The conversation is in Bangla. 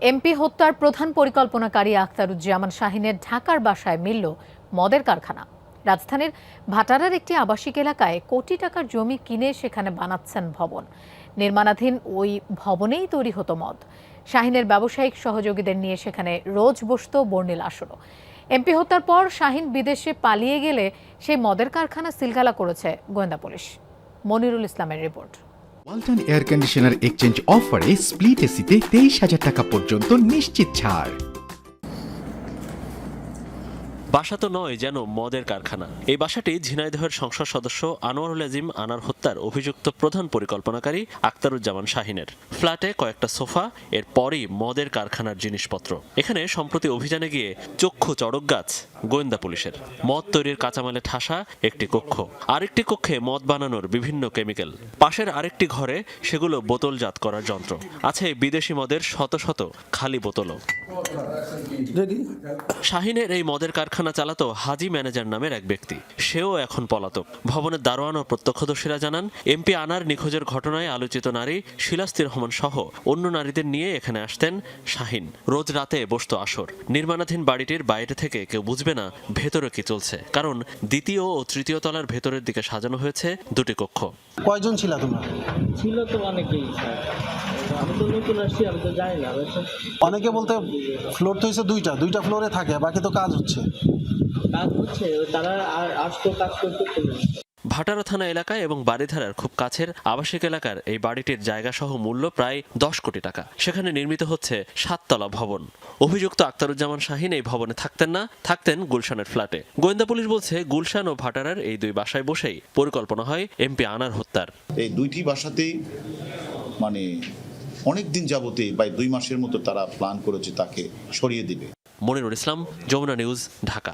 এমপি হত্যার প্রধান পরিকল্পনাকারী আখতারুজ্জামান শাহিনের ঢাকার বাসায় মিলল মদের কারখানা। রাজধানীর ভাটারার একটি আবাসিক এলাকায় কোটি টাকার জমি কিনে সেখানে বানাচ্ছেন ভবন। নির্মাণাধীন ওই ভবনেই তৈরি হতো মদ। শাহিনের ব্যবসায়িক সহযোগীদের নিয়ে সেখানে রোজ বসত বর্ণিল আসরও এমপি হত্যার পর শাহিন বিদেশে পালিয়ে গেলে সেই মদের কারখানা সিলগালা করেছে গোয়েন্দা পুলিশ। মনিরুল ইসলামের report. Walton air conditioner exchange অফারে স্প্লিট এসিতে তেইশ হাজার টাকা পর্যন্ত নিশ্চিত ছাড়। বাসা তো নয় যেন মদের কারখানা। এই বাসাটি ঝিনাইদহের সংসদ সদস্য আনোয়ারুল আজিম আনার হত্যার অভিযুক্ত প্রধান পরিকল্পনাকারী আক্তারুজ্জামান শাহিনের। ফ্ল্যাটে কয়েকটা সোফা, এর পরই মদের কারখানার জিনিসপত্র। এখানে সম্প্রতি অভিযানে গিয়ে চক্ষু চড়ক গাছ, গোয়েন্দা পুলিশের। মদ তৈরির কাঁচামালে ঠাসা, একটি কক্ষ। আরেকটি কক্ষে মদ বানানোর বিভিন্ন কেমিক্যাল। পাশের আরেকটি ঘরে সেগুলো বোতলজাত করার যন্ত্র। আছে বিদেশি মদের শত শত খালি বোতলও। শাহিনের এই মদের কারখানা চালাতো হাজি ম্যানেজার নামের এক ব্যক্তি। সেও এখন পলাতক। ভবনের দারোয়ান ও প্রত্যক্ষদর্শীরা জানান এমপি আনার নিখোঁজের ঘটনায় আলোচিত নারী শিলাস্তি রহমান সহ অন্য নারীদের নিয়ে এখানে আসতেন শাহিন। রোজ রাতে বসত আসর। নির্মাণাধীন বাড়িটির বাইরে থেকে কেউ বুঝবে না ভেতরে কি চলছে। কারণ দ্বিতীয় ও তৃতীয় তলার ভেতরের দিকে সাজানো হয়েছে দুটি কক্ষ। কয়জন ছিল তোমরা? ছিল তো অনেকেই স্যার আমি তো নতুন আসছি আমি তো জানি না। বুঝছেন? অনেকে বলতে ফ্লোর তো হয়েছে দুইটা দুইটা ফ্লোরে থাকে বাকি তো কাজ হচ্ছে। কাজ হচ্ছে ওই তারা আর আসতো কাজ করতে ভাটারা থানা এলাকায় এবং বাড়িধারার খুব কাছের আবাসিক এলাকার এই বাড়িটির জায়গা সহ মূল্য প্রায় দশ কোটি টাকা। সেখানে নির্মিত হচ্ছে সাততলা ভবন। অভিযুক্ত আক্তারুজ্জামান শাহিন এই ভবনে থাকতেন না থাকতেন গুলশানের ফ্ল্যাটে। গোয়েন্দা পুলিশ বলছে গুলশান ও ভাটারার এই দুই বাসায় বসেই পরিকল্পনা হয় এমপি আনার হত্যার। এই দুইটি বাসাতেই মানে অনেক দিন যাবতে বা দুই মাসের মতো তারা প্ল্যান করেছে তাকে সরিয়ে দিবে। মনিরুল ইসলাম, যমুনা নিউজ, ঢাকা।